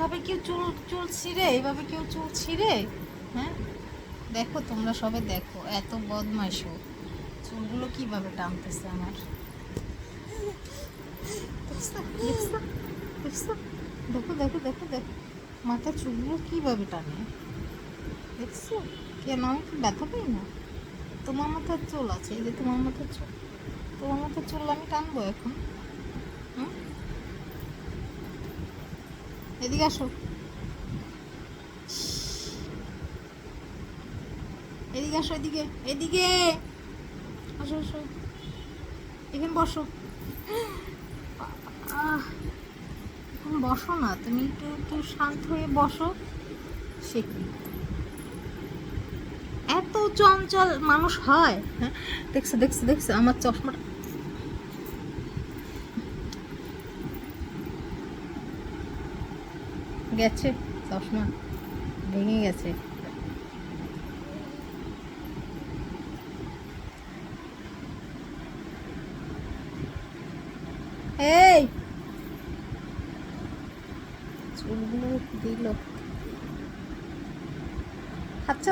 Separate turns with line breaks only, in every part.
এইভাবে কেউ চুল চুল ছিঁড়ে এইভাবে কেউ চুল ছিঁড়ে? হ্যাঁ? দেখো, তোমরা সবে দেখো, এত বদমাইশো। চুলগুলো কীভাবে টানতেছে আমার? দেখো দেখো দেখো দেখো। মাথার চুলগুলো কীভাবে টানে? দেখছ? কেন? আমি কি ব্যথা পাই না? তোমার মাথার চুল আছে, এই যে তোমার মাথার চুল। তোমার মাথার চুল আমি টানবো এখন? এদিকে আসো। এদিকে আসো, এদিকে এদিকে। আসো আসো। এখানে বসো। এখন বসো না, তুমি একটু একটু শান্ত হয়ে বসো। সে কি? এত চঞ্চল মানুষ হয়। হ্যাঁ দেখছ দেখছ দেখছ, আমার চশমাটা গেছে, চশমা ভেঙে গেছে। এই! চুলগুলো দিল।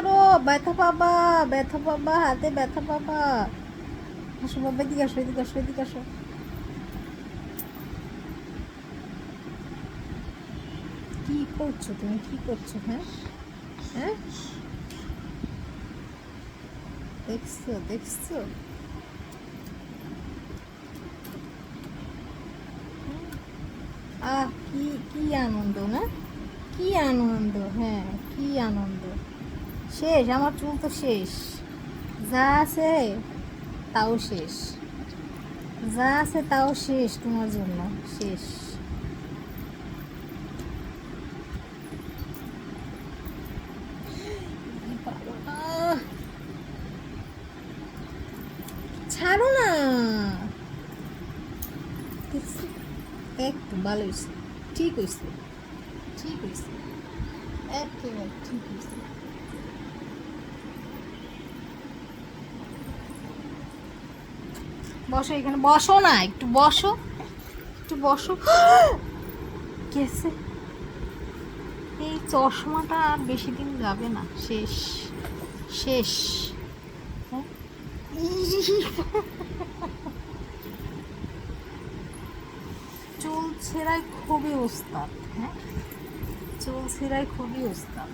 রো ব্যথা পাবা ব্যথা পাবা, হাতে ব্যথা পাবা। আসো বাবা, এদিকে আসো এদিকে আসো এদিকে আসো কি করছ? তুমি কি করছ? হ্যাঁ? হ্যাঁ? দেখছ দেখছ? আহ, কি কি আনন্দ না? কি আনন্দ? হ্যাঁ কি আনন্দ? শেষ, আমার চুল তো শেষ। যা আছে, তাও শেষ। যা আছে, তাও শেষ তোমার জন্য। শেষ আহ! ছাড়ো না। একটু ভালো হয়েছে ঠিক হয়েছে ঠিক হয়েছে একেবারে ঠিক হয়েছে বসো এখানে। বসো না, একটু বসো। একটু বসো। গেছে এই চশমাটা আর বেশি দিন যাবে না। শেষ। শেষ? চুল ছেঁড়ায় খুবই ওস্তাদ হ্যাঁ? চুল ছেঁড়ায় খুবই ওস্তাদ